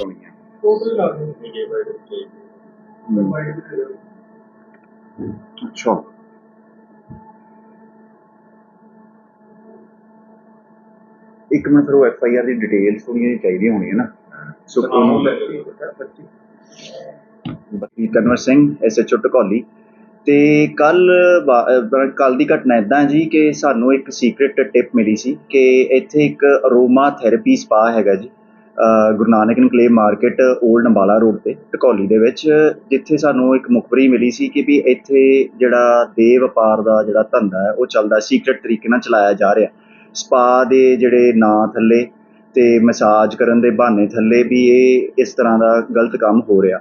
ਆਉਣੀ ਹੈ। ਟੋਟਲ ਲਾ ਦਿਓ। ਇਹ ਵਾਈਡ ਤੇ ਹਮ, ਵਾਈਡ ਵੀ ਦੇ ਦਿਓ। ਅੱਛਾ। ਇੱਕ ਮਿੰਟ ਫਿਰ ਉਹ ਐਫ ਆਈ ਆਰ ਦੀ ਡਿਟੇਲਸ ਜਿਹੀਆਂ ਚਾਹੀਦੀਆਂ ਹੋਣੀਆਂ ਨਾ। ਸੋ ਉਹਨੂੰ ਬਤੀ ਕਨਵਰ ਸਿੰਘ ਐਸਐਚਓ ਟਕੌਲੀ ਤੇ ਕੱਲ ਕੱਲ ਦੀ ਘਟਨਾ ਇਦਾਂ ਜੀ ਕਿ ਸਾਨੂੰ ਇੱਕ ਸੀਕ੍ਰੀਟ ਟਿਪ ਮਿਲੀ ਸੀ ਕਿ ਇੱਥੇ ਇੱਕ ਅਰੋਮਾ ਥੈਰੇਪੀ ਸਪਾ ਹੈਗਾ ਜੀ। Guru Nanak enclave market old Ambala road ਤੇ ਟਕੌਲੀ ਦੇ ਵਿੱਚ, ਜਿੱਥੇ ਸਾਨੂੰ ਇੱਕ ਮੁਖਬਰੀ ਮਿਲੀ ਸੀ ਕਿ ਵੀ ਇੱਥੇ ਜਿਹੜਾ ਦੇ ਵਪਾਰ ਦਾ ਜਿਹੜਾ ਧੰਦਾ ਹੈ, ਉਹ ਚੱਲਦਾ ਸੀਕ੍ਰੀਟ ਤਰੀਕੇ ਨਾਲ ਚਲਾਇਆ ਜਾ ਰਿਹਾ। ਸਪਾ ਦੇ ਜਿਹੜੇ ਨਾਂ ਥੱਲੇ ਤੇ ਮਸਾਜ ਕਰਨ ਦੇ ਬਹਾਨੇ ਥੱਲੇ ਵੀ ਇਹ ਇਸ ਤਰ੍ਹਾਂ ਦਾ ਗਲਤ ਕੰਮ ਹੋ ਰਿਹਾ।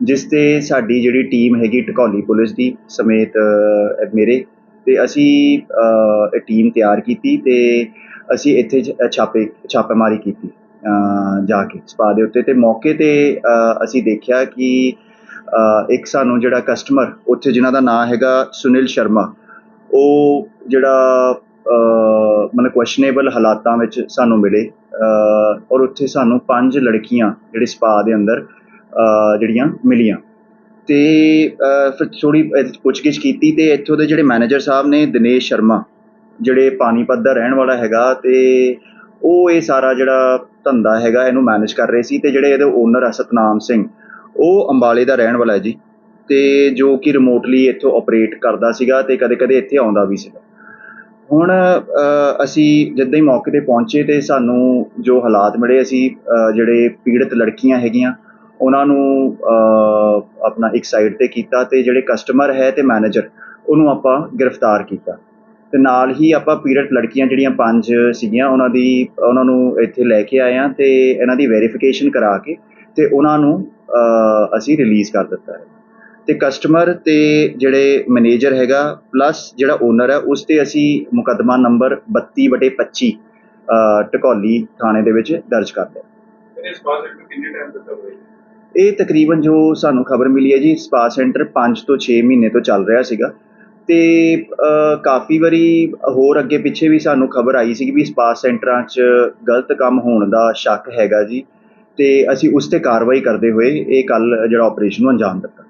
ਜਿਸ ਤੇ ਸਾਡੀ ਜਿਹੜੀ ਟੀਮ ਹੈਗੀ ਟਕੌਲੀ ਪੁਲਿਸ ਦੀ, ਸਮੇਤ ਮੇਰੇ, ਤੇ ਅਸੀਂ ਇਹ ਟੀਮ ਤਿਆਰ ਕੀਤੀ ਤੇ ਅਸੀਂ ਇੱਥੇ ਛਾਪੇ, ਛਾਪੇਮਾਰੀ ਕੀਤੀ। ਜਾ ਕੇ ਸਪਾ ਦੇ ਉੱਤੇ। ਤੇ ਮੌਕੇ ਤੇ ਅਸੀਂ ਦੇਖਿਆ ਕਿ ਇੱਕ ਸਾਨੂੰ ਜਿਹੜਾ ਕਸਟਮਰ ਉੱਥੇ ਜਿਨ੍ਹਾਂ ਦਾ ਨਾਮ ਹੈਗਾ ਸੁਨੀਲ ਸ਼ਰਮਾ ਉਹ ਜਿਹੜਾ ਅ, ਮਤਲਬ ਕੁਐਸਚਨੇਬਲ ਹਾਲਾਤਾਂ ਵਿੱਚ ਸਾਨੂੰ ਮਿਲੇ। ਔਰ ਉੱਥੇ ਸਾਨੂੰ ਪੰਜ ਲੜਕੀਆਂ ਜਿਹੜੇ ਸਪਾ ਦੇ ਅੰਦਰ ਜਿਹੜੀਆਂ ਮਿਲੀਆਂ। ਤੇ ਫਿਰ ਥੋੜੀ ਪੁੱਛਗਿੱਛ ਕੀਤੀ ਤੇ ਇੱਥੋਂ ਦੇ ਜਿਹੜੇ ਮੈਨੇਜਰ ਸਾਹਿਬ ਨੇ ਦਿਨੇਸ਼ ਸ਼ਰਮਾ ਜਿਹੜੇ ਪਾਣੀਪਤ ਦਾ ਰਹਿਣ ਵਾਲਾ ਹੈਗਾ ਤੇ ਉਹ ਇਹ ਸਾਰਾ ਜਿਹੜਾ ਧੰਦਾ ਹੈਗਾ, ਇਹਨੂੰ ਮੈਨੇਜ ਕਰ ਰਹੇ ਸੀ ਤੇ ਜਿਹੜੇ ਇਹਦੇ ਓਨਰ ਆ ਸਤਨਾਮ ਸਿੰਘ, ਉਹ ਅੰਬਾਲੇ ਦਾ ਰਹਿਣ ਵਾਲਾ ਹੈ ਜੀ ਤੇ ਜੋ ਕਿ ਰਿਮੋਟਲੀ ਇੱਥੋਂ ਆਪਰੇਟ ਕਰਦਾ ਸੀਗਾ ਤੇ ਕਦੇ-ਕਦੇ ਇੱਥੇ ਆਉਂਦਾ ਵੀ ਸੀਗਾ। ਹੁਣ ਅਸੀਂ ਜਿੱਦਾਂ ਹੀ ਮੌਕੇ ਤੇ ਪਹੁੰਚੇ ਤੇ ਸਾਨੂੰ ਜੋ ਹਾਲਾਤ ਮਿਲੇ, ਅਸੀਂ ਜਿਹੜੇ ਪੀੜਤ ਲੜਕੀਆਂ ਹੈਗੀਆਂ, ਉਹਨਾਂ ਨੂੰ ਆਪਣਾ ਇੱਕ ਸਾਈਡ ਤੇ ਕੀਤਾ ਤੇ ਜਿਹੜੇ ਕਸਟਮਰ ਹੈ ਤੇ ਮੈਨੇਜਰ ਉਹਨੂੰ ਆਪਾਂ ਗ੍ਰਿਫਤਾਰ ਕੀਤਾ। ਤੇ ਨਾਲ ਹੀ ਆਪਾਂ ਪੀੜਤ ਲੜਕੀਆਂ ਜਿਹੜੀਆਂ ਪੰਜ ਸੀਗੀਆਂ ਉਹਨਾਂ ਦੀ ਉਹਨਾਂ ਨੂੰ ਇੱਥੇ ਲੈ ਕੇ ਆਏ ਆ ਤੇ ਇਹਨਾਂ ਦੀ ਵੈਰੀਫਿਕੇਸ਼ਨ ਕਰਾ ਕੇ ਤੇ ਉਹਨਾਂ ਨੂੰ ਅਸੀਂ ਰਿਲੀਜ਼ ਕਰ ਦਿੱਤਾ ਹੈ। ਤੇ ਕਸਟਮਰ ਤੇ ਜਿਹੜੇ ਮੈਨੇਜਰ ਹੈਗਾ ਪਲੱਸ ਜਿਹੜਾ ਓਨਰ ਹੈ ਉਸ ਤੇ ਅਸੀਂ ਮੁਕੱਦਮਾ ਨੰਬਰ 32 ਬਟੇ 25 ਅ, ਢਕੌਲੀ ਥਾਣੇ ਦੇ ਵਿੱਚ ਦਰਜ ਕਰ ਲਿਆ। ਕਿੰਨੇ ਟਾਈਮ ਇਹ ਤਕਰੀਬਨ ਜੋ ਸਾਨੂੰ ਖਬਰ ਮਿਲੀ ਹੈ ਜੀ ਸਪਾ ਸੈਂਟਰ 5 ਤੋਂ 6 ਮਹੀਨੇ ਤੋਂ ਚੱਲ ਰਿਹਾ ਸੀਗਾ। ਤੇ ਕਾਫੀ ਵਾਰੀ ਹੋਰ ਅੱਗੇ ਪਿੱਛੇ ਵੀ ਸਾਨੂੰ ਖਬਰ ਆਈ ਸੀ ਵੀ ਸਪਾ ਸੈਂਟਰਾਂ 'ਚ ਗਲਤ ਕੰਮ ਹੋਣ ਦਾ ਸ਼ੱਕ ਹੈਗਾ ਜੀ ਅਤੇ ਅਸੀਂ ਉਸ ਤੇ ਕਾਰਵਾਈ ਕਰਦੇ ਹੋਏ ਇਹ ਕੱਲ੍ਹ ਜਿਹੜਾ ਓਪਰੇਸ਼ਨ ਨੂੰ ਅੰਜਾਮ ਦਿੱਤਾ।